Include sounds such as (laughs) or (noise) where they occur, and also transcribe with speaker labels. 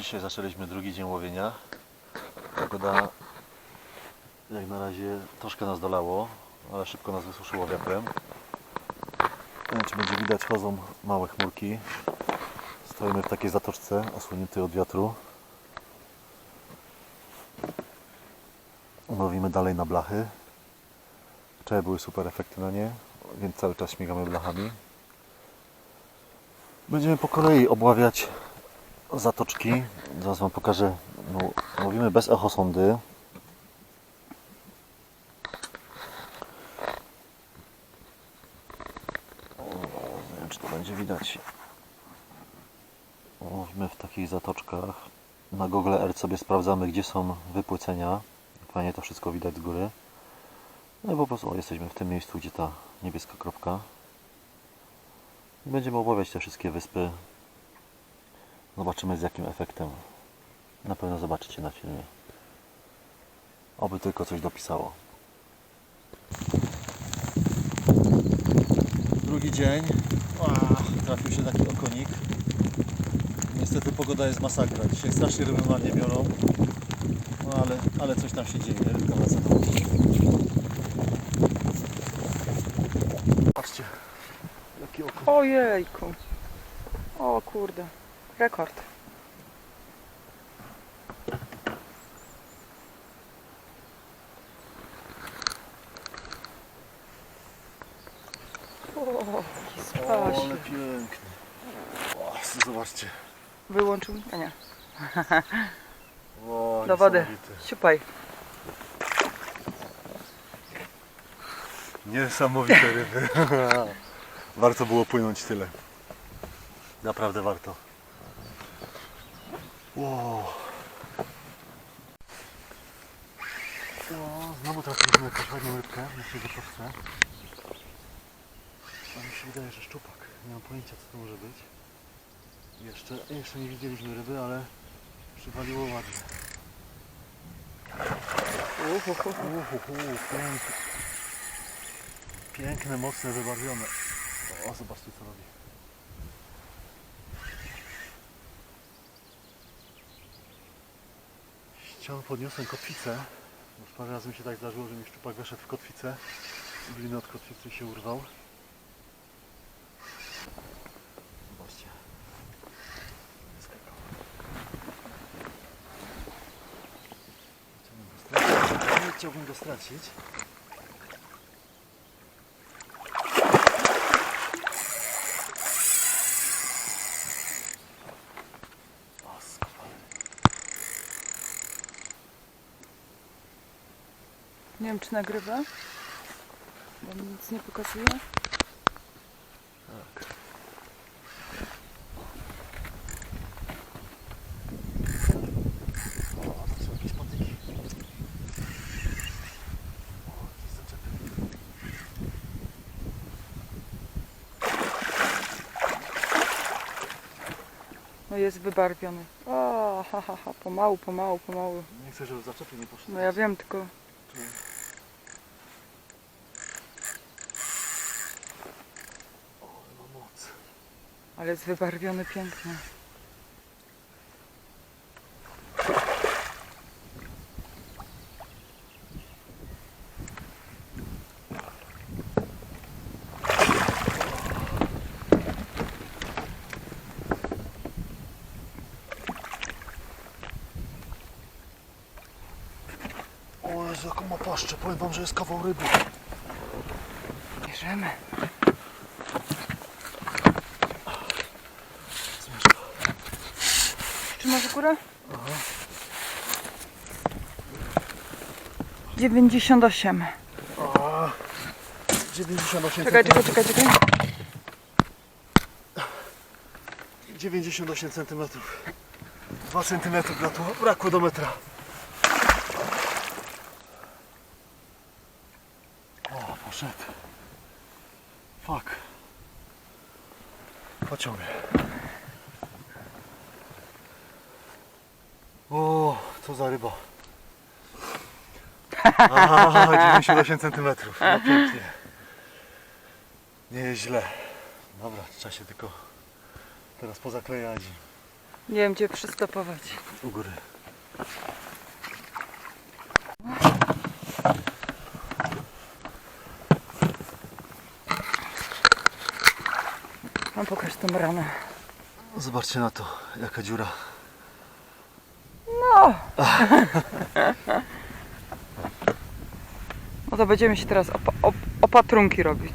Speaker 1: Dzisiaj zaczęliśmy drugi dzień łowienia. Pogoda jak na razie troszkę nas dolało, ale szybko nas wysuszyło wiatrem. Nie wiem czy będzie widać, chodzą małe chmurki. Stoimy w takiej zatoczce osłoniętej od wiatru. Łowimy dalej na blachy. Wczoraj były super efekty na nie, więc cały czas śmigamy blachami. Będziemy po kolei obławiać zatoczki. Zaraz Wam pokażę. No, łowimy bez echosondy. Nie wiem, czy to będzie widać. Łowimy w takich zatoczkach. Na Google Earth sobie sprawdzamy, gdzie są wypłycenia. Fajnie to wszystko widać z góry. No i po prostu o, jesteśmy w tym miejscu, gdzie ta niebieska kropka. Będziemy obawiać te wszystkie wyspy. Zobaczymy z jakim efektem. Na pewno zobaczycie na filmie. Oby tylko coś dopisało. Drugi dzień. Trafił się taki okonik. Niestety pogoda jest masakra. Dzisiaj strasznie ryby marnie biorą. No ale, ale coś tam się dzieje. Rybka wraca do. Patrzcie. Jaki okonik.
Speaker 2: Ojejku. O kurde. Rekord. O,
Speaker 1: O, ale
Speaker 2: spaś.
Speaker 1: piękny. O, zobaczcie.
Speaker 2: Wyłączył? A nie.
Speaker 1: O,
Speaker 2: Do wody.
Speaker 1: niesamowity.
Speaker 2: Siupaj.
Speaker 1: Niesamowite ryby. (laughs) warto było płynąć tyle. Naprawdę warto. Wow. O, znowu trafiliśmy jakąś ładną rybkę na gotoczce. A mi się wydaje, że szczupak. Nie mam pojęcia co to może być. Jeszcze, jeszcze nie widzieliśmy ryby, ale przywaliło ładnie.
Speaker 2: Uhuhu,
Speaker 1: piękne. Piękne, mocne, wybarwione. O, zobaczcie co robi. Ściąg podniosłem kotwicę. Już parę razy mi się tak zdarzyło, że mi szczupak weszedł w kotwicę. Gliny od kotwicy się urwał. Zobaczcie. Nie chciałbym go stracić. O, skopany.
Speaker 2: Nie wiem czy nagrywa. Bo mi nic nie pokazuje.
Speaker 1: Tak. O, to są jakieś patyki. O, jakieś zaczepy.
Speaker 2: No jest wybarwiony. O, ha, ha, ha. Pomału, pomału, pomału.
Speaker 1: Nie chcę, żeby zaczepy nie poszły.
Speaker 2: No ja wiem, tylko
Speaker 1: Tu. O, ma moc.
Speaker 2: Ale jest wybarwiony pięknie.
Speaker 1: O Jezu, jaką ma paszczę. Powiem wam, że jest kawał ryby.
Speaker 2: Bierzemy. Trzymasz w górę? 98.
Speaker 1: A, 98
Speaker 2: Czekaj, czekaj, czekaj, czekaj.
Speaker 1: 98 cm. 2 cm brakło, brakło do metra. O, poszedł. Fuck. Pociągnie. O, co za ryba. (laughs) Aha, 98 cm. No pięknie. Nie jest źle. Dobra, trzeba się tylko teraz pozaklejać.
Speaker 2: Nie wiem gdzie przystopować.
Speaker 1: U góry.
Speaker 2: Mam pokaż tą ranę.
Speaker 1: Zobaczcie na to, jaka dziura.
Speaker 2: No! (laughs) No to będziemy się teraz opa- op- opatrunki robić.